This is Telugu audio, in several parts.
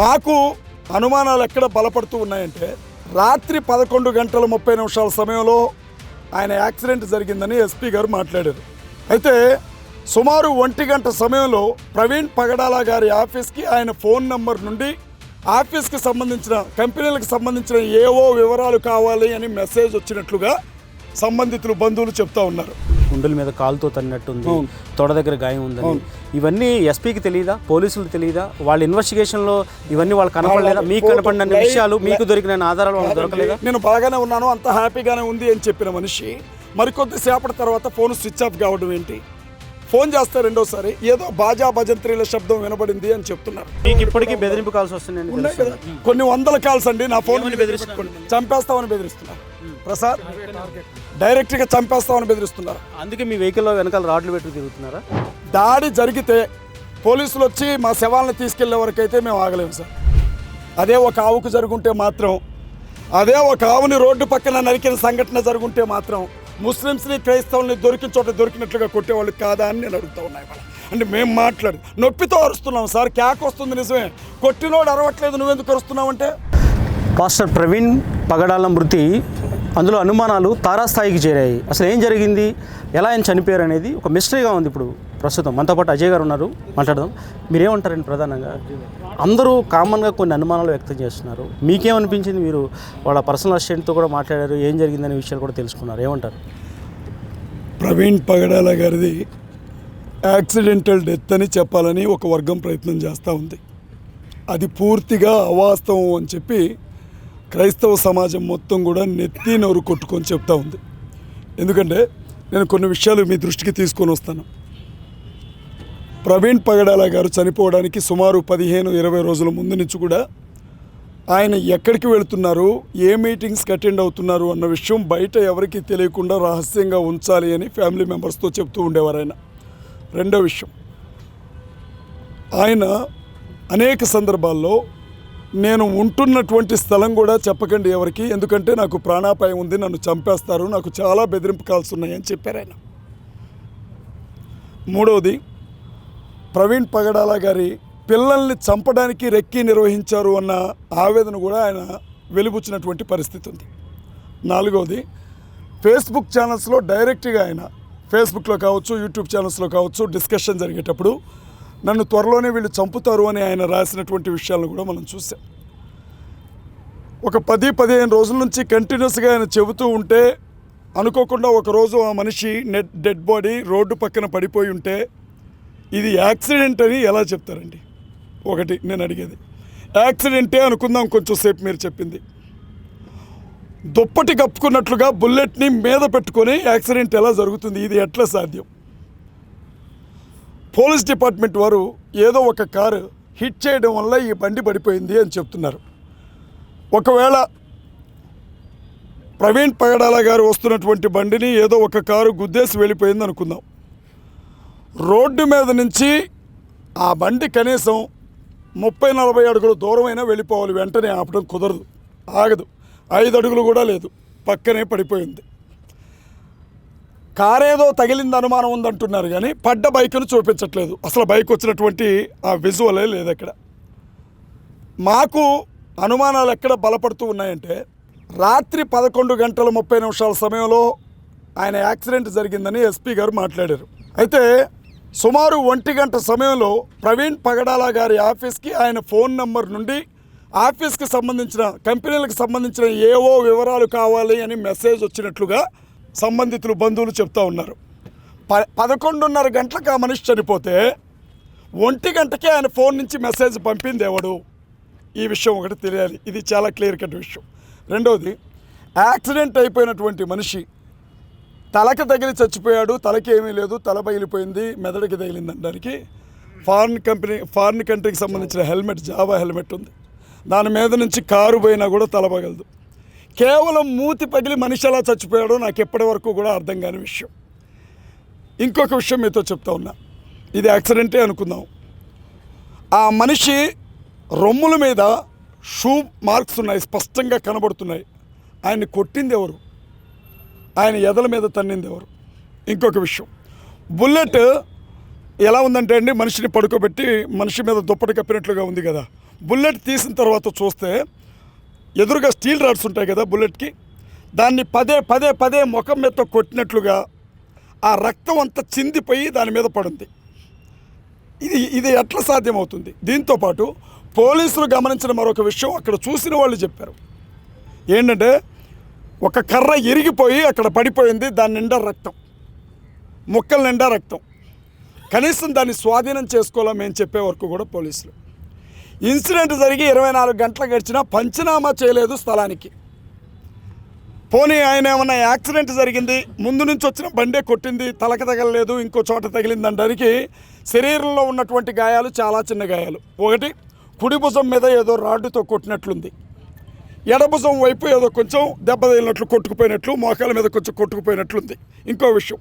మాకు అనుమానాలు ఎక్కడ బలపడుతూ ఉన్నాయంటే రాత్రి పదకొండు గంటల ముప్పై నిమిషాల సమయంలో ఆయన యాక్సిడెంట్ జరిగిందని ఎస్పీ గారు మాట్లాడారు. అయితే సుమారు ఒంటి గంట సమయంలో ప్రవీణ్ పగడాల గారి ఆఫీస్కి ఆయన ఫోన్ నంబర్ నుండి ఆఫీస్కి సంబంధించిన కంపెనీలకు సంబంధించిన ఏవో వివరాలు కావాలి అని మెసేజ్ వచ్చినట్లుగా సంబంధితులు బంధువులు చెప్తా ఉన్నారు. గుండెల మీద కాలుతో తన్నట్టుంది తొడ దగ్గర గాయం ఉందని. ఇవన్నీ ఎస్పీకి తెలియదా పోలీసులకు తెలియదా వాళ్ళ ఇన్వెస్టిగేషన్లో ఇవన్నీ వాళ్ళు కనపడలేదా? మీకు కనపడిన విషయాలు మీకు దొరికిన ఆధారాలు వాళ్ళకి దొరకలేదా? నేను బాగానే ఉన్నాను అంత హ్యాపీగానే ఉంది అని చెప్పిన మనిషి మరికొద్ది సేపటి తర్వాత ఫోన్ స్విచ్ ఆఫ్ కావడం ఏంటి? ఫోన్ చేస్తే రెండోసారి ఏదో బాజా భజంత్రీల శబ్దం వినబడింది అని చెప్తున్నారు. మీకు ఇప్పటికీ బెదిరింపు కాల్స్ వస్తున్నాయని ఉన్నాయి తెలుసు కదా? కొన్ని వందల కాల్స్ అండి నా ఫోన్ చంపేస్తామని బెదిరిస్తున్నారు. ప్రసాద్? డైరెక్ట్గా చంపేస్తామని బెదిరిస్తున్నారు. అందుకే మీ వెహికల్లో వెనకాల రాడ్లు పెట్టుకు తిరుగుతున్నారా? దాడి జరిగితే పోలీసులు వచ్చి మా శవాలను తీసుకెళ్ళే వరకు అయితే మేము ఆగలేము సార్. అదే ఒక ఆవుకు జరుగుంటే మాత్రం అదే ఒక ఆవుని రోడ్డు పక్కన నరికిన సంఘటన జరుగుంటే మాత్రం ముస్లిమ్స్ని క్రైస్తవుల్ని దొరికిన చోట దొరికినట్లుగా కొట్టేవాళ్ళు కాదా అని నేను అడుగుతా ఉన్నా ఇవాళ. అంటే మేము మాట్లాడు నొప్పితో అరుస్తున్నాం సార్ క్యాక్ వస్తుంది నిజమే. కొట్టినోడు అరవట్లేదు నువ్వెందుకు అరుస్తున్నావు అంటే పాస్టర్ ప్రవీణ్ పగడాల మృతి అందులో అనుమానాలు తారాస్థాయికి చేరాయి. అసలు ఏం జరిగింది? ఎలా ఆయన చనిపోయారు అనేది ఒక మిస్టరీగా ఉంది ఇప్పుడు ప్రస్తుతం. మనతో పాటు అజయ్ గారు ఉన్నారు. మాట్లాడదాం. మీరేమంటారండి ప్రధానంగా? అందరూ కామన్గా కొన్ని అనుమానాలు వ్యక్తం చేస్తున్నారు. మీకేమనిపించింది? మీరు వాళ్ళ పర్సనల్ అసిస్టెంట్తో కూడా మాట్లాడారు. ఏం జరిగిందనే విషయాలు కూడా తెలుసుకున్నారు. ఏమంటారు? ప్రవీణ్ పగడాల గారిది యాక్సిడెంటల్ డెత్ అని చెప్పాలని ఒక వర్గం ప్రయత్నం చేస్తూ ఉంది. అది పూర్తిగా అవాస్తవం అని చెప్పి క్రైస్తవ సమాజం మొత్తం కూడా నెత్తి నోరు కొట్టుకొని చెప్తా ఉంది. ఎందుకంటే నేను కొన్ని విషయాలు మీ దృష్టికి తీసుకొని వస్తాను. ప్రవీణ్ పగడాల గారు చనిపోవడానికి సుమారు పదిహేను ఇరవై రోజుల ముందు నుంచి కూడా ఆయన ఎక్కడికి వెళుతున్నారు ఏ మీటింగ్స్కి అటెండ్ అవుతున్నారు అన్న విషయం బయట ఎవరికి తెలియకుండా రహస్యంగా ఉంచాలి అని ఫ్యామిలీ మెంబర్స్తో చెప్తూ ఉండేవారు ఆయన. రెండో విషయం ఆయన అనేక సందర్భాల్లో నేను ఉంటున్నటువంటి స్థలం కూడా చెప్పకండి ఎవరికి ఎందుకంటే నాకు ప్రాణాపాయం ఉంది నన్ను చంపేస్తారు నాకు చాలా బెదిరింపు కాల్స్ ఉన్నాయని చెప్పారు ఆయన. మూడవది ప్రవీణ్ పగడాల గారి పిల్లల్ని చంపడానికి రెక్కి నిర్వహించారు అన్న ఆవేదన కూడా ఆయన వెలిబుచ్చినటువంటి పరిస్థితి ఉంది. నాలుగవది ఫేస్బుక్ ఛానల్స్లో డైరెక్ట్గా ఆయన ఫేస్బుక్లో కావచ్చు యూట్యూబ్ ఛానల్స్లో కావచ్చు డిస్కషన్ జరిగేటప్పుడు నన్ను త్వరలోనే వీళ్ళు చంపుతారు అని ఆయన రాసినటువంటి విషయాలను కూడా మనం చూసాం. ఒక పది పదిహేను రోజుల నుంచి కంటిన్యూస్గా ఆయన చెబుతూ ఉంటే అనుకోకుండా ఒకరోజు ఆ మనిషి నెట్ డెడ్ బాడీ రోడ్డు పక్కన పడిపోయి ఉంటే ఇది యాక్సిడెంట్ అని ఎలా చెప్తారండి? ఒకటి నేను అడిగేది. యాక్సిడెంటే అనుకుందాం కొంచెం సేపు మీరు చెప్పింది. దుప్పటి కప్పుకున్నట్లుగా బుల్లెట్ని మీద పెట్టుకొని యాక్సిడెంట్ ఎలా జరుగుతుంది? ఇది ఎట్లా సాధ్యం? పోలీస్ డిపార్ట్మెంట్ వారు ఏదో ఒక కారు హిట్ చేయడం వల్ల ఈ బండి పడిపోయింది అని చెప్తున్నారు. ఒకవేళ ప్రవీణ్ పగడాల గారు వస్తున్నటువంటి బండిని ఏదో ఒక కారు గుద్దేసి వెళ్ళిపోయింది అనుకుందాం. రోడ్డు మీద నుంచి ఆ బండి కనీసం ముప్పై నలభై అడుగులు దూరమైనా వెళ్ళిపోవాలి. వెంటనే ఆపడం కుదరదు. ఆగదు. ఐదు అడుగులు కూడా లేదు. పక్కనే పడిపోయింది. కారేదో తగిలింది అనుమానం ఉందంటున్నారు కానీ పడ్డ బైక్ను చూపించట్లేదు. అసలు బైక్ వచ్చినటువంటి ఆ విజువలే లేదు అక్కడ మాకు అనుమానాలు ఎక్కడ బలపడుతూ ఉన్నాయంటే రాత్రి పదకొండు గంటల ముప్పై నిమిషాల సమయంలో ఆయన యాక్సిడెంట్ జరిగిందని ఎస్పీ గారు మాట్లాడారు. అయితే సుమారు ఒంటి గంట సమయంలో ప్రవీణ్ పగడాల గారి ఆఫీస్కి ఆయన ఫోన్ నంబర్ నుండి ఆఫీస్కి సంబంధించిన కంపెనీలకు సంబంధించిన ఏవో వివరాలు కావాలి అని మెసేజ్ వచ్చినట్లుగా సంబంధితులు బంధువులు చెప్తా ఉన్నారు. ప పదకొండున్నర గంటలకు ఆ మనిషి చనిపోతే ఒంటి గంటకే ఆయన ఫోన్ నుంచి మెసేజ్ పంపింది ఎవడు? ఈ విషయం ఒకటి తెలియాలి. ఇది చాలా క్లియర్ కట్ విషయం. రెండవది యాక్సిడెంట్ అయిపోయినటువంటి మనిషి తలకి తగిలి చచ్చిపోయాడు తలకి ఏమీ లేదు తల బయలిపోయింది మెదడుకి తగిలింది అనడానికి ఫారిన్ కంపెనీ ఫారిన్ కంట్రీకి సంబంధించిన హెల్మెట్ జావా హెల్మెట్ ఉంది. దాని మీద నుంచి కారు పోయినా కూడా తల పగలదు. కేవలం మూతి పగిలి మనిషి ఎలా చచ్చిపోయాడో నాకు ఎప్పటి వరకు కూడా అర్థం కాని విషయం. ఇంకొక విషయం మీతో చెప్తా ఉన్నా. ఇది యాక్సిడెంటే అనుకుందాం. ఆ మనిషి రొమ్ముల మీద షూ మార్క్స్ ఉన్నాయి స్పష్టంగా కనబడుతున్నాయి. ఆయన్ని కొట్టింది ఎవరు? ఆయన ఎదల మీద తన్నింది ఎవరు? ఇంకొక విషయం. బుల్లెట్ ఎలా ఉందంటే అండి మనిషిని పడుకోబెట్టి మనిషి మీద దుప్పటి కప్పినట్లుగా ఉంది కదా. బుల్లెట్ తీసిన తర్వాత చూస్తే ఎదురుగా స్టీల్ రాడ్స్ ఉంటాయి కదా బుల్లెట్కి. దాన్ని పదే పదే పదే ముఖం మీద కొట్టినట్లుగా ఆ రక్తం అంతా చిందిపోయి దాని మీద పడుంది. ఇది ఇది ఎట్లా సాధ్యమవుతుంది? దీంతోపాటు పోలీసులు గమనించిన మరొక విషయం అక్కడ చూసిన వాళ్ళు చెప్పారు. ఏంటంటే ఒక కర్ర ఇరిగిపోయి అక్కడ పడిపోయింది దాని నిండా రక్తం. ముక్కల నిండా రక్తం. కనీసం దాన్ని స్వాధీనం చేసుకోవాలని మేము చెప్పే వరకు కూడా పోలీసులు. ఇన్సిడెంట్ జరిగి ఇరవై నాలుగు గంటలు గడిచినా పంచనామా చేయలేదు స్థలానికి. పోనీ ఆయన ఏమన్నా యాక్సిడెంట్ జరిగింది ముందు నుంచి వచ్చిన బండే కొట్టింది తలకి తగలలేదు ఇంకో చోట తగిలింది శరీరంలో ఉన్నటువంటి గాయాలు చాలా చిన్న గాయాలు. ఒకటి కుడి భుజం మీద ఏదో రాడ్డుతో కొట్టినట్లుంది. ఎడభుజం వైపు ఏదో కొంచెం దెబ్బ తగిలినట్లు కొట్టుకుపోయినట్లు మోకాల మీద కొంచెం కొట్టుకుపోయినట్లుంది. ఇంకో విషయం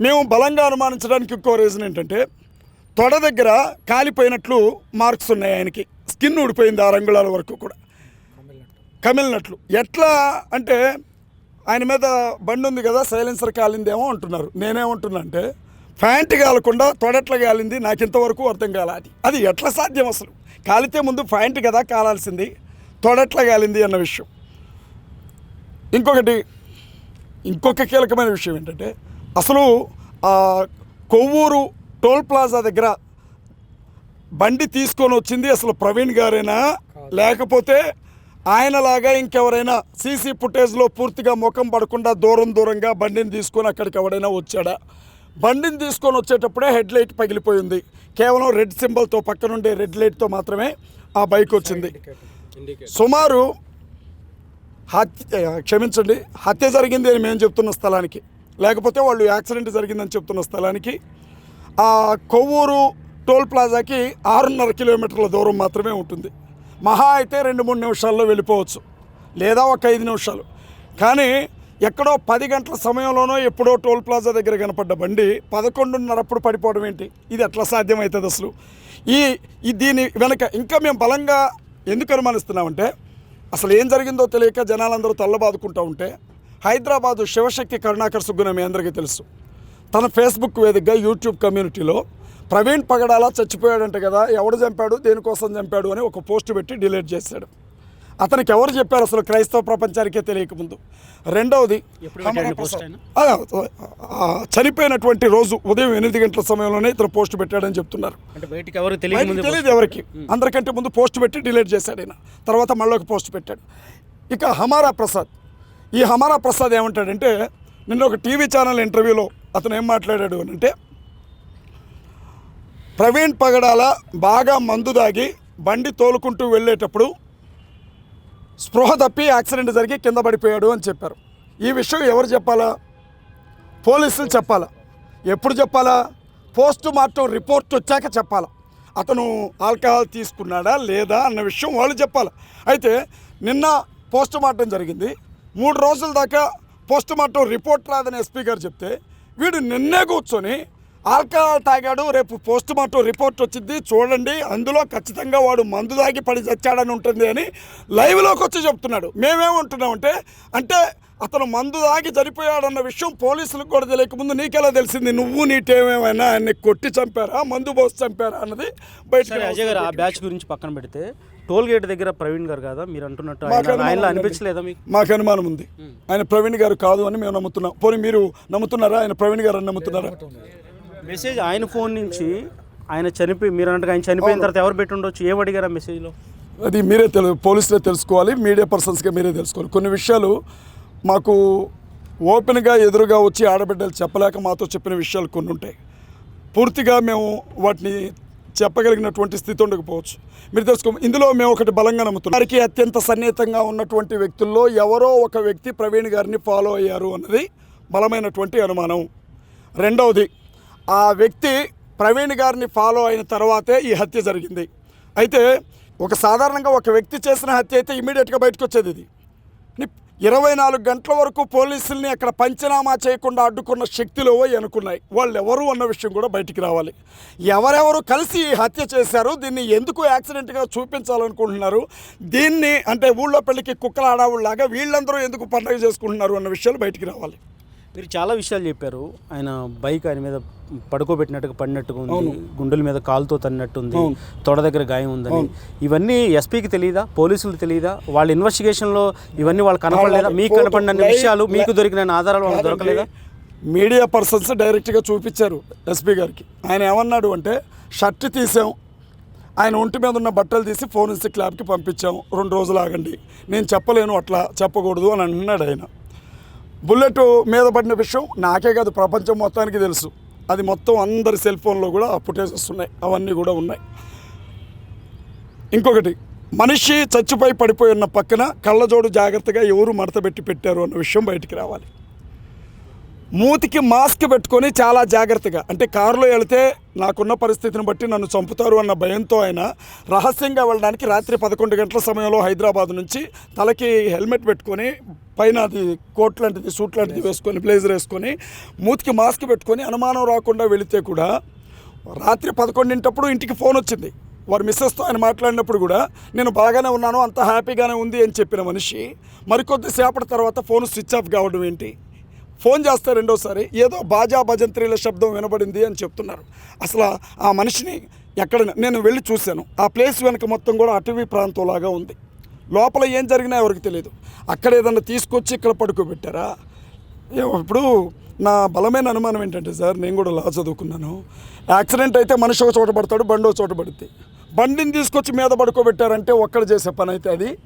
మేము బలంగా అనుమానించడానికి ఇంకో రీజన్ ఏంటంటే తొడ దగ్గర కాలిపోయినట్లు మార్క్స్ ఉన్నాయి ఆయనకి. స్కిన్ ఊడిపోయింది ఆ రంగుళాల వరకు కూడా. కమిలినట్లు. ఎట్లా అంటే ఆయన మీద బండి ఉంది కదా సైలెన్సర్ కాలిందేమో అంటున్నారు. నేనేమంటున్నా అంటే ఫ్యాంట్ కాలకుండా తొడట్ల కాలింది నాకు ఇంతవరకు అర్థం కాల అది. అది ఎట్లా సాధ్యం అసలు? కాలితే ముందు ఫ్యాంట్ కదా కాలాల్సింది తొడట్ల కాలింది అన్న విషయం. ఇంకొకటి ఇంకొక కీలకమైన విషయం ఏంటంటే అసలు కొవ్వూరు టోల్ ప్లాజా దగ్గర బండి తీసుకొని వచ్చింది అసలు ప్రవీణ్ గారేనా? లేకపోతే ఆయనలాగా ఇంకెవరైనా సీసీ ఫుటేజ్లో పూర్తిగా ముఖం పడకుండా దూరం దూరంగా బండిని తీసుకొని అక్కడికి ఎవడైనా వచ్చాడా? బండిని తీసుకొని వచ్చేటప్పుడే హెడ్ లైట్ పగిలిపోయింది. కేవలం రెడ్ సింబల్తో పక్కనుండే రెడ్ లైట్తో మాత్రమే ఆ బైక్ వచ్చింది. సుమారు హత్య క్షమించండి హత్య జరిగింది అని మేము చెప్తున్న స్థలానికి. లేకపోతే వాళ్ళు యాక్సిడెంట్ జరిగిందని చెప్తున్న స్థలానికి. కొవ్వూరు టోల్ ప్లాజాకి ఆరున్నర కిలోమీటర్ల దూరం మాత్రమే ఉంటుంది. మహా అయితే రెండు మూడు నిమిషాల్లో వెళ్ళిపోవచ్చు. లేదా ఒక ఐదు నిమిషాలు. కానీ ఎక్కడో పది గంటల సమయంలోనో ఎప్పుడో టోల్ ప్లాజా దగ్గర కనపడ్డ బండి పదకొండున్నరప్పుడు పడిపోవడం ఏంటి? ఇది ఎట్లా సాధ్యమవుతుంది అసలు? ఈ దీని వెనక ఇంకా మేము బలంగా ఎందుకు అనుమానిస్తున్నామంటే అసలు ఏం జరిగిందో తెలియక జనాలందరూ తల్లబాదుకుంటూ ఉంటే హైదరాబాదు శివశక్తి కరుణాకర్ సుగ్గున మీ అందరికీ తెలుసు. తన ఫేస్బుక్ వేదికగా యూట్యూబ్ కమ్యూనిటీలో ప్రవీణ్ పగడాల చచ్చిపోయాడంట కదా ఎవడు చంపాడు దేనికోసం చంపాడు అని ఒక పోస్ట్ పెట్టి డిలీట్ చేశాడు. అతనికి ఎవరు చెప్పారు అసలు క్రైస్తవ ప్రపంచానికే తెలియకముందు రెండవది చనిపోయినటువంటి రోజు ఉదయం ఎనిమిది గంటల సమయంలోనే ఇతను పోస్ట్ పెట్టాడని చెప్తున్నారు. తెలియదు ఎవరికి. అందరికంటే ముందు పోస్ట్ పెట్టి డిలీట్ చేశాడు ఆయన తర్వాత మళ్ళీ ఒక పోస్ట్ పెట్టాడు. ఇక హమారా ప్రసాద్. ఈ హమారా ప్రసాద్ ఏమంటాడంటే నిన్న ఒక టీవీ ఛానల్ ఇంటర్వ్యూలో అతను ఏం మాట్లాడాడు అని అంటే ప్రవీణ్ పగడాల బాగా మందు దాగి బండి తోలుకుంటూ వెళ్ళేటప్పుడు స్పృహ తప్పి యాక్సిడెంట్ జరిగి కింద పడిపోయాడు అని చెప్పారు. ఈ విషయం ఎవరు చెప్పాలా? పోలీసులు చెప్పాలా? ఎప్పుడు చెప్పాలా? పోస్ట్ మార్టం రిపోర్ట్ వచ్చాక చెప్పాలా? అతను ఆల్కహాల్ తీసుకున్నాడా లేదా అన్న విషయం వాళ్ళు చెప్పాలి? అయితే నిన్న పోస్ట్ మార్టం జరిగింది. మూడు రోజుల దాకా పోస్ట్ మార్టం రిపోర్ట్ రాదని ఎస్పీ గారు చెప్తే వీడు నిన్నే కూర్చొని ఆల్కహాల్ తాగాడు రేపు పోస్ట్ మార్టం రిపోర్ట్ వచ్చింది చూడండి అందులో ఖచ్చితంగా వాడు మందు తాగి పడి చచ్చాడని ఉంటుంది అని లైవ్లోకి వచ్చి చెప్తున్నాడు. మేమేమంటున్నామంటే అంటే అతను మందు తాగి చనిపోయాడన్న విషయం పోలీసులకు కూడా తెలియకముందు నీకెలా తెలిసింది? నువ్వు నీ టేమేమైనా ఆయన్ని కొట్టి చంపారా మందు పోసి చంపారా అన్నది అజయ్ గారు ఆ బ్యాచ్ గురించి పక్కన పెడితే టోల్ గేట్ దగ్గర ప్రవీణ్ గారు కదా? మీరు అంటున్నట్టు ఆయన-. అనిపించలేదా మీకు? మాకు అనుమానం ఉంది. ఆయన ప్రవీణ్ గారు కాదు అని మేము నమ్ముతున్నాం. పోనీ మీరు నమ్ముతున్నారా? ఆయన ప్రవీణ్ గారు అని నమ్ముతున్నారా? మెసేజ్ ఆయన ఫోన్ నుంచి ఆయన చనిపోయి మీరు అన్నట్టుగా ఆయన చనిపోయిన తర్వాత ఎవరు పెట్టి ఉండొచ్చు? ఏం అడిగారు మెసేజ్లో? అది మీరే తెలు పోలీసులే తెలుసుకోవాలి. మీడియా పర్సన్స్గా మీరే తెలుసుకోవాలి. కొన్ని విషయాలు మాకు ఓపెన్గా ఎదురుగా వచ్చి ఆడబిడ్డలు చెప్పలేక మాతో చెప్పిన విషయాలు కొన్ని ఉంటాయి. పూర్తిగా మేము వాటిని చెప్పగలిగినటువంటి స్థితి ఉండకపోవచ్చు. మీరు తెలుసుకో ఇందులో మేము ఒకటి బలంగా నమ్ముతున్నాం. వారికి అత్యంత సన్నిహితంగా ఉన్నటువంటి వ్యక్తుల్లో ఎవరో ఒక వ్యక్తి ప్రవీణ్ గారిని ఫాలో అయ్యారు అన్నది బలమైనటువంటి అనుమానం. రెండవది ఆ వ్యక్తి ప్రవీణ్ గారిని ఫాలో అయిన తర్వాతే ఈ హత్య జరిగింది. అయితే ఒక సాధారణంగా ఒక వ్యక్తి చేసిన హత్య అయితే ఇమీడియట్గా బయటకు వచ్చేది ఇది ఇరవై నాలుగు గంటల వరకు పోలీసుల్ని అక్కడ పంచనామా చేయకుండా అడ్డుకున్న శక్తులు అనుకున్నాయి వాళ్ళు ఎవరు అన్న విషయం కూడా బయటికి రావాలి. ఎవరెవరు కలిసి హత్య చేశారు దీన్ని ఎందుకు యాక్సిడెంట్గా చూపించాలనుకుంటున్నారు దీన్ని అంటే ఊళ్ళో పెళ్ళికి కుక్కల ఆడావుల్లాగా వీళ్ళందరూ ఎందుకు పండుగ చేసుకుంటున్నారు అన్న విషయాలు బయటికి రావాలి. మీరు చాలా విషయాలు చెప్పారు. ఆయన బైక్ ఆయన మీద పడుకోబెట్టినట్టుగా పడినట్టుగా ఉంది. గుండెల మీద కాలుతో తన్నట్టుంది. తొడ దగ్గర గాయం ఉందని. ఇవన్నీ ఎస్పీకి తెలియదా పోలీసులకు తెలియదా వాళ్ళ ఇన్వెస్టిగేషన్లో ఇవన్నీ వాళ్ళు కనపడలేదా? మీకు కనపడిన విషయాలు మీకు దొరికిన ఆధారాలు వాళ్ళకి దొరకలేదా? మీడియా పర్సన్స్ డైరెక్ట్గా చూపించారు ఎస్పీ గారికి. ఆయన ఏమన్నాడు అంటే షర్ట్ తీసాం. ఆయన ఒంటి మీద ఉన్న బట్టలు తీసి ఫోరెన్సిక్ ల్యాబ్కి పంపించాం. రెండు రోజులు ఆగండి. నేను చెప్పలేను అట్లా చెప్పకూడదు అని అన్నాడు ఆయన. బుల్లెట్ మీద పడిన విషయం నాకే కాదు ప్రపంచం మొత్తానికి తెలుసు. అది మొత్తం అందరి సెల్ ఫోన్లో కూడా ఆ ఫుటేజెస్ ఉన్నాయి. అవన్నీ కూడా ఉన్నాయి. ఇంకొకటి మనిషి చచ్చిపోయి పడిపోయి ఉన్న పక్కన కళ్ళజోడు జాగ్రత్తగా ఎవరు మడతబెట్టి పెట్టారు అన్న విషయం బయటికి రావాలి. మూతికి మాస్క్ పెట్టుకొని చాలా జాగ్రత్తగా అంటే కారులో వెళితే నాకున్న పరిస్థితిని బట్టి నన్ను చంపుతారు అన్న భయంతో ఆయన రహస్యంగా వెళ్ళడానికి రాత్రి పదకొండు గంటల సమయంలో హైదరాబాద్ నుంచి తలకి హెల్మెట్ పెట్టుకొని పైన అది కోట్ లాంటిది సూట్ లాంటిది వేసుకొని బ్లేజర్ వేసుకొని మూతికి మాస్క్ పెట్టుకొని అనుమానం రాకుండా వెళితే కూడా రాత్రి పదకొండింటప్పుడు ఇంటికి ఫోన్ వచ్చింది. వారి మిస్సెస్తో ఆయన మాట్లాడినప్పుడు కూడా నేను బాగానే ఉన్నాను అంత హ్యాపీగానే ఉంది అని చెప్పిన మనిషి మరికొద్ది సేపటి తర్వాత ఫోన్ స్విచ్ ఆఫ్ కావడం ఏంటి? ఫోన్ చేస్తే రెండోసారి ఏదో బాజా భజంత్రీల శబ్దం వినబడింది అని చెప్తున్నారు. అసలు ఆ మనిషిని ఎక్కడ నేను వెళ్ళి చూశాను. ఆ ప్లేస్ వెనక మొత్తం కూడా అటవీ ప్రాంతంలాగా ఉంది. లోపల ఏం జరిగినా ఎవరికి తెలియదు అక్కడ ఏదన్నా తీసుకొచ్చి ఇక్కడ పడుకోబెట్టారా? ఏ- ఇప్పుడు నా బలమైన అనుమానం ఏంటంటే సార్ నేను కూడా లా చదువుకున్నాను. యాక్సిడెంట్ అయితే మనిషి ఒక చోట పడతాడు బండి ఒక చోట పడుద్ది. బండిని తీసుకొచ్చి మీద పడుకోబెట్టారంటే ఒక్కడు చేసే పని అయితే అది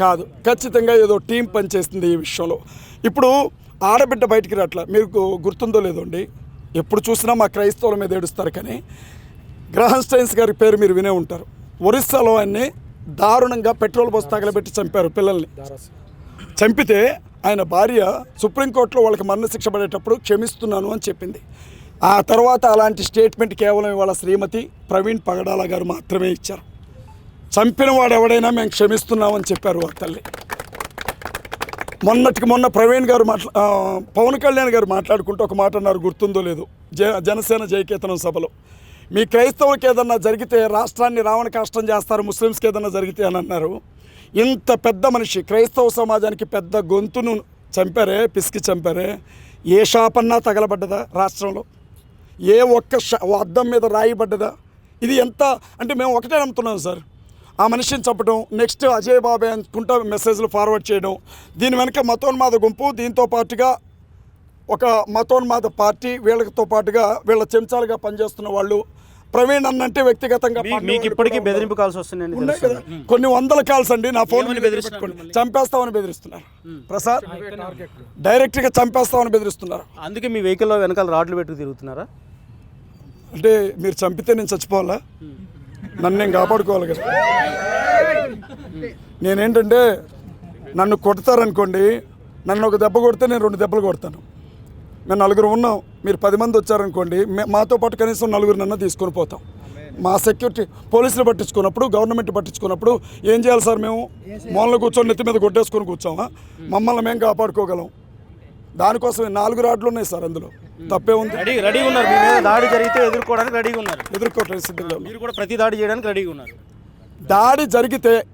కాదు. ఖచ్చితంగా ఏదో టీం పనిచేస్తుంది ఈ విషయంలో. ఇప్పుడు ఆడబిడ్డ బయటికి రాట్లా మీకు గుర్తుందో లేదో అండి. ఎప్పుడు చూసినా మా క్రైస్తవుల మీద ఏడుస్తారు కానీ గ్రహన్స్టైన్స్ గారి పేరు మీరు వినే ఉంటారు. ఒరిస్సాలో ఆయన్ని దారుణంగా పెట్రోల్ బస్ తగలబెట్టి చంపారు పిల్లల్ని. చంపితే ఆయన భార్య సుప్రీంకోర్టులో వాళ్ళకి మరణశిక్ష పడేటప్పుడు క్షమిస్తున్నాను అని చెప్పింది. ఆ తర్వాత అలాంటి స్టేట్మెంట్ కేవలం ఇవాళ శ్రీమతి ప్రవీణ్ పగడాల గారు మాత్రమే ఇచ్చారు. చంపిన వాడు ఎవడైనా మేము క్షమిస్తున్నామని చెప్పారు ఆ తల్లి. మొన్నటికి మొన్న ప్రవీణ్ గారు మాట్లా పవన్ కళ్యాణ్ గారు మాట్లాడుకుంటూ ఒక మాట అన్నారు గుర్తుందో లేదు. జ జనసేన జయకేతనం సభలో. మీ క్రైస్తవులకి ఏదన్నా జరిగితే రాష్ట్రాన్ని రావణ కష్టం చేస్తారు ముస్లిమ్స్కి ఏదన్నా జరిగితే అని అన్నారు. ఇంత పెద్ద మనిషి క్రైస్తవ సమాజానికి పెద్ద గొంతును చంపారే పిసికి చంపారే ఏ షాపన్నా తగలబడ్డదా రాష్ట్రంలో? ఏ ఒక్క అద్దం మీద రాయిబడ్డదా? ఇది ఎంత అంటే మేము ఒకటే నమ్ముతున్నాం సార్. ఆ మనిషిని చంపడం నెక్స్ట్ అజయ్ బాబాయ్ అనుకుంటా మెసేజ్లు ఫార్వర్డ్ చేయడం దీని వెనుక మతోన్మాద గుంపు దీంతో పాటుగా ఒక మతోన్మాద పార్టీ వీళ్ళతో పాటుగా వీళ్ళ చెంచాలుగా పనిచేస్తున్న వాళ్ళు ప్రవీణ్ అన్నంటే వ్యక్తిగతంగా మీ- పార్టీ మీకు ఇప్పటికీ బెదిరింపు కాల్స్ వస్తున్నాయని ఉన్నాయి కదా. కొన్ని వందల కాల్స్ అండి నా ఫోన్ పెట్టుకోండి. చంపేస్తామని బెదిరిస్తున్నారు. ప్రసాద్ డైరెక్ట్గా చంపేస్తామని బెదిరిస్తున్నారు. అందుకే మీ వెహికల్లో వెనకాల రాడ్లు పెట్టుకు తిరుగుతున్నారా? అంటే మీరు చంపితే నేను చచ్చిపోవాలా? నన్ను నేను కాపాడుకోవాలి కదా. నేనేంటంటే నన్ను కొడతారనుకోండి నన్ను ఒక దెబ్బ కొడితే నేను రెండు దెబ్బలు కొడతాను. మేము నలుగురు ఉన్నాం. మీరు పది మంది వచ్చారనుకోండి మే- మాతో పాటు కనీసం నలుగురు నన్ను తీసుకొని పోతాం. మా సెక్యూరిటీ పోలీసులు పట్టించుకున్నప్పుడు గవర్నమెంట్ పట్టించుకున్నప్పుడు ఏం చేయాలి సార్ మేము? మూలలో కూర్చొని నెత్తి మీద కొట్టేసుకొని కూర్చోమా? మమ్మల్ని మేము కాపాడుకోగలం. దానికోసం నాలుగు రాడ్లు ఉన్నాయి సార్ అందులో. తప్పే ఉంది. రెడీ రెడీగా ఉన్నారు. మీ మీద దాడి జరిగితే ఎదుర్కోవడానికి రెడీగా ఉన్నారు. ఎదుర్కోవట్లేదు సిద్ధంగా. మీరు కూడా ప్రతి దాడి చేయడానికి రెడీగా ఉన్నారు. దాడి జరిగితే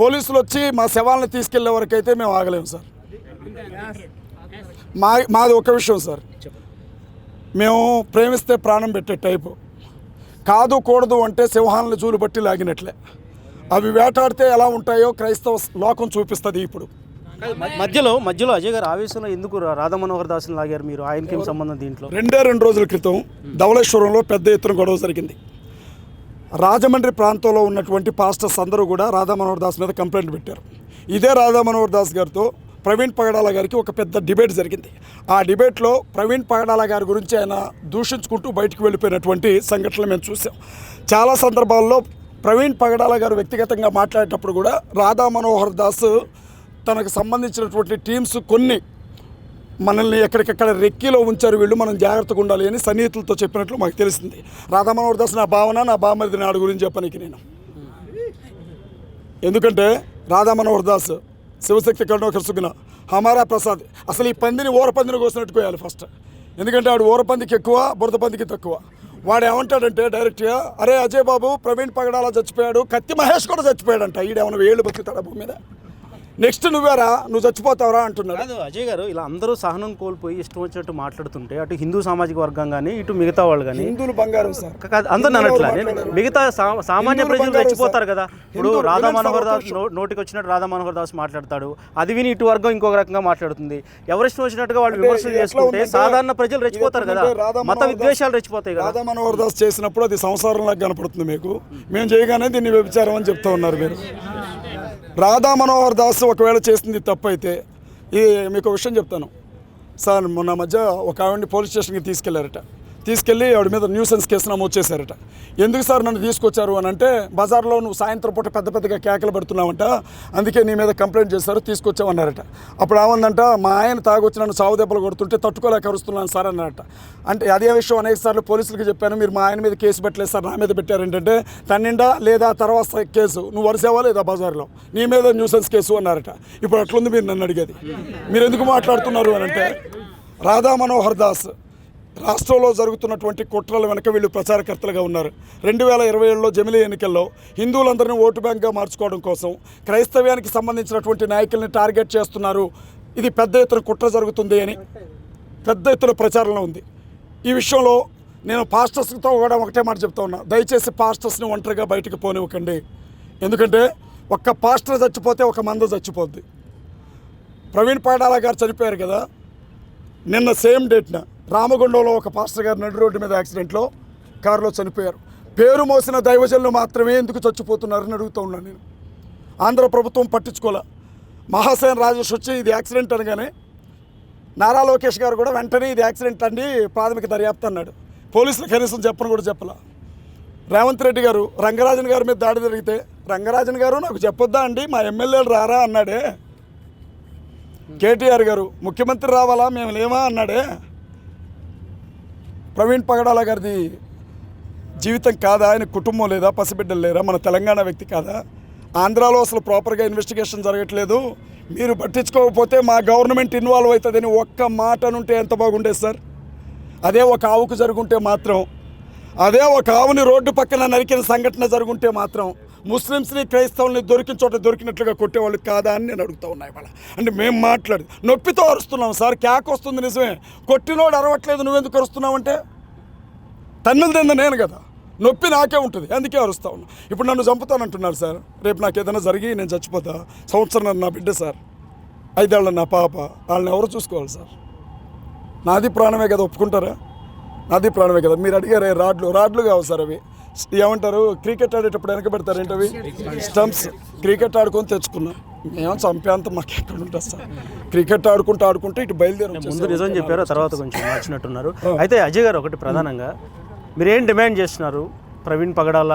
పోలీసులు వచ్చి మా శవాలను తీసుకెళ్ళే వరకు అయితే మేము ఆగలేము సార్. మా మాది ఒక విషయం సార్. మేము ప్రేమిస్తే ప్రాణం పెట్టే టైపు. కాదు కూడదు అంటే సింహాలను చూలు బట్టి లాగినట్లే. అవి వేటాడితే ఎలా ఉంటాయో క్రైస్తవ లోకం చూపిస్తుంది ఇప్పుడు. మధ్యలో మధ్యలో అజయ్ గారు ఆవేశంలో ఎందుకు రాధా మనోహర్ దాస్ని లాగారు మీరు? ఆయనకేం సంబంధం దీంట్లో? రెండే రెండు రోజుల క్రితం ధవళేశ్వరంలో పెద్ద ఎత్తున గొడవ జరిగింది. రాజమండ్రి ప్రాంతంలో ఉన్నటువంటి పాస్టర్స్ అందరూ కూడా రాధా మనోహర్ దాస్ మీద కంప్లైంట్ పెట్టారు. ఇదే రాధా మనోహర్ దాస్ గారితో ప్రవీణ్ పగడాల గారికి ఒక పెద్ద డిబేట్ జరిగింది. ఆ డిబేట్లో ప్రవీణ్ పగడాల గారి గురించి ఆయన దూషించుకుంటూ బయటకు వెళ్ళిపోయినటువంటి సంఘటనలు మేము చూసాం. చాలా సందర్భాల్లో ప్రవీణ్ పగడాల గారు వ్యక్తిగతంగా మాట్లాడేటప్పుడు కూడా రాధా మనోహర్ దాస్ తనకు సంబంధించినటువంటి టీమ్స్ కొన్ని మనల్ని ఎక్కడికక్కడ రెక్కిలో ఉంచారు వీళ్ళు మనం జాగ్రత్తగా ఉండాలి అని సన్నిహితులతో చెప్పినట్లు మాకు తెలిసింది. రాధా మనోహర్ దాస్ నా భావన నా బామరిది నాడు గురించి చెప్పనికి నేను. ఎందుకంటే రాధా మనోహర్ దాస్ శివశక్తి కరుణోకర్ సుగిన హమారా ప్రసాద్ అసలు ఈ పందిని ఊర పందిని కోసినట్టు కోయాలి ఫస్ట్ ఎందుకంటే ఆడు ఊర పందికి ఎక్కువ బురద పందికి తక్కువ. వాడు ఏమంటాడంటే డైరెక్ట్గా అరే అజయ్ బాబు ప్రవీణ్ పగడాల చచ్చిపోయాడు కత్తి మహేష్ కూడా చచ్చిపోయాడంట. ఈడేమన్నా వేళ్ళు బతుకుతాడా భూమి మీద? నెక్స్ట్ నువ్వేరా నువ్వు చచ్చిపోతావురా అంటున్నాడు కాదు అజయ్ గారు ఇలా అందరూ సహనం కోల్పోయి ఇష్టం వచ్చినట్టు మాట్లాడుతుంటే అటు హిందూ సామాజిక వర్గం కానీ ఇటు మిగతా వాళ్ళు కానీ హిందువులు బంగారం సార్. కాదు, అనట్లా నేను మిగతా సామాన్య ప్రజలు సార్. కదా. ఇప్పుడు రాధా మనోహర్ దాస్ నోటికి వచ్చినట్టు రాధా మనోహర్ దాస్ మాట్లాడతాడు. అది విని ఇటు వర్గం ఇంకొక రకంగా మాట్లాడుతుంది. ఎవరిష్టం వచ్చినట్టుగా వాళ్ళు విమర్శలు చేసుకుంటే సాధారణ ప్రజలు రెచ్చిపోతారు కదా. మత విద్వేషాలు రెచ్చిపోతాయి కదా. రాధా మనోహర్ దాస్ చేసినప్పుడు అది సంసారంలాగా కనపడుతుంది మీకు. మేము చేయగానే దీన్ని వ్యభిచారం అని చెప్తా ఉన్నారు మీరు. రాధా మనోహర్ దాస్ ఒకవేళ చేసింది తప్పు అయితే ఇది మీకు ఒక విషయం చెప్తాను. సార్ మొన్న మధ్య ఒక ఆవిడని పోలీస్ స్టేషన్కి తీసుకెళ్ళారట. తీసుకెళ్ళి ఆవిడ మీద న్యూసెన్స్ కేసు నమోదు చేశారట. ఎందుకు సార్ నన్ను తీసుకొచ్చారు అని అంటే బజార్లో నువ్వు సాయంత్రం పూట పెద్ద పెద్దగా కేకలు పెడుతున్నావంట అందుకే నీ మీద కంప్లైంట్ చేశారు తీసుకొచ్చామన్నారట అప్పుడు ఏమందంట మా ఆయన తాగొచ్చి నన్ను సావు దెబ్బలు కొడుతుంటే తట్టుకోలేక అరుస్తున్నాను సార్ అన్నారట. అంటే అదే విషయం అనేక సార్లు పోలీసులకు చెప్పాను మీరు మా ఆయన మీద కేసు పెట్టలేదు సార్ నా మీద పెట్టారు ఏంటంటే తన్నిండా లేదా తర్వాత కేసు నువ్వు వరుసేవా లేదా బజార్లో? నీ మీద న్యూసెన్స్ కేసు అన్నారట. ఇప్పుడు అట్లుంది మీరు నన్ను అడిగేది. మీరు ఎందుకు మాట్లాడుతున్నారు అని అంటే రాధా మనోహర్ దాస్ రాష్ట్రంలో జరుగుతున్నటువంటి కుట్రల వెనక వీళ్ళు ప్రచారకర్తలుగా ఉన్నారు. రెండు వేల ఇరవై ఏడులో జమిలీ ఎన్నికల్లో హిందువులందరినీ ఓటు బ్యాంక్గా మార్చుకోవడం కోసం క్రైస్తవ్యానికి సంబంధించినటువంటి నాయకుల్ని టార్గెట్ చేస్తున్నారు. ఇది పెద్ద ఎత్తున కుట్ర జరుగుతుంది అని పెద్ద ఎత్తున ప్రచారంలో ఉంది. ఈ విషయంలో నేను పాస్టర్స్తో కూడా ఒకటే మాట చెప్తా ఉన్నా. దయచేసి పాస్టర్స్ని ఒంటరిగా బయటకు పోనివ్వకండి. ఎందుకంటే ఒక్క పాస్టర్ చచ్చిపోతే ఒక మంద చచ్చిపోద్ది. ప్రవీణ్ పాడాల గారు చనిపోయారు కదా. నిన్న సేమ్ డేట్న రామగుండంలో ఒక పాస్టర్ గారు నడు రోడ్డు మీద యాక్సిడెంట్లో కారులో చనిపోయారు. పేరు మోసిన దైవజనులు మాత్రమే ఎందుకు చచ్చిపోతున్నారని అడుగుతూ ఉన్నాను నేను. ఆంధ్ర ప్రభుత్వం పట్టించుకోలే. మహాసేన రాజేష్ వచ్చి ఇది యాక్సిడెంట్ అనగానే నారా లోకేష్ గారు కూడా వెంటనే ఇది యాక్సిడెంట్ అండి ప్రాథమిక దర్యాప్తు అన్నాడు. పోలీసులు కనీసం చెప్పను కూడా చెప్పలా. రేవంత్ రెడ్డి గారు రంగరాజన్ గారి మీద దాడి జరిగితే రంగరాజన్ గారు నాకు చెప్పొద్దా అండి మా ఎమ్మెల్యేలు రారా అన్నాడే. కేటీఆర్ గారు ముఖ్యమంత్రి రావాలా మేము లేమా అన్నాడే. ప్రవీణ్ పగడాల గారిది జీవితం కాదా? ఆయన కుటుంబం లేదా? పసిబిడ్డలు లేరా? మన తెలంగాణ వ్యక్తి కాదా? ఆంధ్రాలో అసలు ప్రాపర్గా ఇన్వెస్టిగేషన్ జరగట్లేదు. మీరు పట్టించుకోకపోతే మా గవర్నమెంట్ ఇన్వాల్వ్ అవుతుందని ఒక్క మాట నుంటే ఎంత బాగుండేది సార్? అదే ఒక ఆవుకు జరుగుంటే మాత్రం అదే ఒక ఆవుని రోడ్డు పక్కన నరికిన సంఘటన జరుగుంటే మాత్రం ముస్లిమ్స్ని క్రైస్తవుల్ని దొరికిన చోట దొరికినట్లుగా కొట్టేవాళ్ళు కాదా అని నేను అడుగుతా ఉన్నా ఇవాళ. అంటే మేము మాట్లాడు నొప్పితో అరుస్తున్నాం సార్. క్యాక్ వస్తుంది నిజమే. కొట్టినోడు అరవట్లేదు నువ్వెందుకు అరుస్తున్నావు అంటే తన్నులు తింద నేను కదా. నొప్పి నాకే ఉంటుంది అందుకే అరుస్తా ఉన్నా. ఇప్పుడు నన్ను చంపుతానంటున్నారు సార్. రేపు నాకు ఏదైనా జరిగి నేను చచ్చిపోతా. సంవత్సరం నా బిడ్డ సార్. ఐదేళ్ళ నా పాప. వాళ్ళని ఎవరు చూసుకోవాలి సార్? నాది ప్రాణమే కదా ఒప్పుకుంటారా? నాది ప్రాణమే కదా. మీరు అడిగారే రాడ్లు రాడ్లు కావు సార్ అవి. ఏమంటారు? క్రికెట్ ఆడేటప్పుడు వెనక పెడతారు ఏంటవి? స్టంప్స్. క్రికెట్ ఆడుకొని తెచ్చుకున్నా. మేము చంపేంత మాకు ఎక్కడ ఉంటుంది సార్? క్రికెట్ ఆడుకుంటూ ఆడుకుంటూ ఇటు బయలుదేరి ముందు నిజం చెప్పారు తర్వాత కొంచెం మార్చినట్టున్నారు. అయితే అజయ్ గారు ఒకటి ప్రధానంగా మీరు డిమాండ్ చేస్తున్నారు? ప్రవీణ్ పగడాల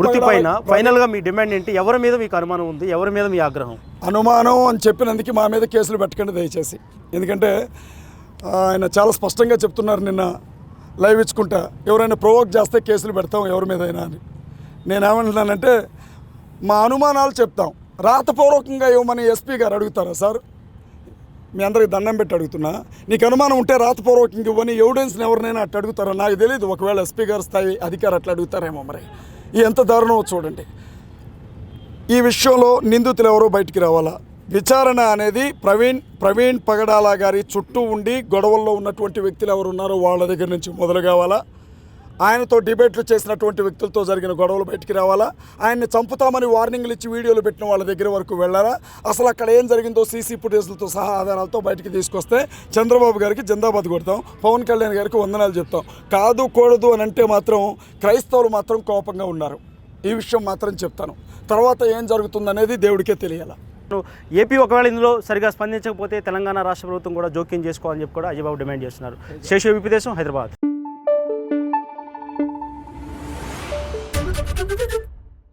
మృతి పైన ఫైనల్గా మీ డిమాండ్ ఏంటి? ఎవరి మీద మీకు అనుమానం ఉంది? ఎవరి మీద మీ ఆగ్రహం? అనుమానం అని చెప్పినందుకు మా మీద కేసులు పెట్టకండి దయచేసి. ఎందుకంటే ఆయన చాలా స్పష్టంగా చెప్తున్నారు నిన్న లైవ్ ఇచ్చుకుంటా. ఎవరైనా ప్రొవోక్ చేస్తే కేసులు పెడతాం ఎవరి మీదైనా అని. నేనేమంటున్నానంటే మా అనుమానాలు చెప్తాం. రాతపూర్వకంగా ఇవ్వమని ఎస్పీ గారు అడుగుతారా సార్? మీ అందరికి దండం పెట్టి అడుగుతున్నా. నీకు అనుమానం ఉంటే రాతపూర్వకంగా ఇవ్వని ఎవిడెన్స్ని ఎవరినైనా అట్లా అడుగుతారా నాకు తెలియదు ఒకవేళ ఎస్పీ గారు స్థాయి అధికారి అట్లా అడుగుతారేమో మరి. ఈ ఎంత దారుణమో చూడండి. ఈ విషయంలో నిందితులు ఎవరో బయటికి రావాలా? విచారణ అనేది ప్రవీణ్ ప్రవీణ్ పగడాల గారి చుట్టూ ఉండి గొడవల్లో ఉన్నటువంటి వ్యక్తులు ఎవరు ఉన్నారో వాళ్ళ దగ్గర నుంచి మొదలు కావాలా? ఆయనతో డిబేట్లు చేసినటువంటి వ్యక్తులతో జరిగిన గొడవలు బయటికి రావాలా? ఆయన్ని చంపుతామని వార్నింగ్లు ఇచ్చి వీడియోలు పెట్టిన వాళ్ళ దగ్గర వరకు వెళ్ళాలా? అసలు అక్కడ ఏం జరిగిందో సీసీ ఫుటేజ్లతో సహా ఆధారాలతో బయటికి తీసుకొస్తే చంద్రబాబు గారికి జిందాబాద్ కొడతాం. పవన్ కళ్యాణ్ గారికి వందనాలు చెప్తాం. కాదు కూడదు అని అంటే మాత్రం క్రైస్తవులు మాత్రం కోపంగా ఉన్నారు. ఈ విషయం మాత్రం చెప్తాను. తర్వాత ఏం జరుగుతుందనేది దేవుడికే తెలియాల? ఏపీ ఒకవేళ ఇందులో సరిగా స్పందించకపోతే తెలంగాణ రాష్ట్ర ప్రభుత్వం కూడా జోక్యం చేసుకోవాలని చెప్పి కూడా అజయ్ బాబు డిమాండ్ చేస్తున్నారు. శేషు ఏపీ దేశం హైదరాబాద్. Thank you.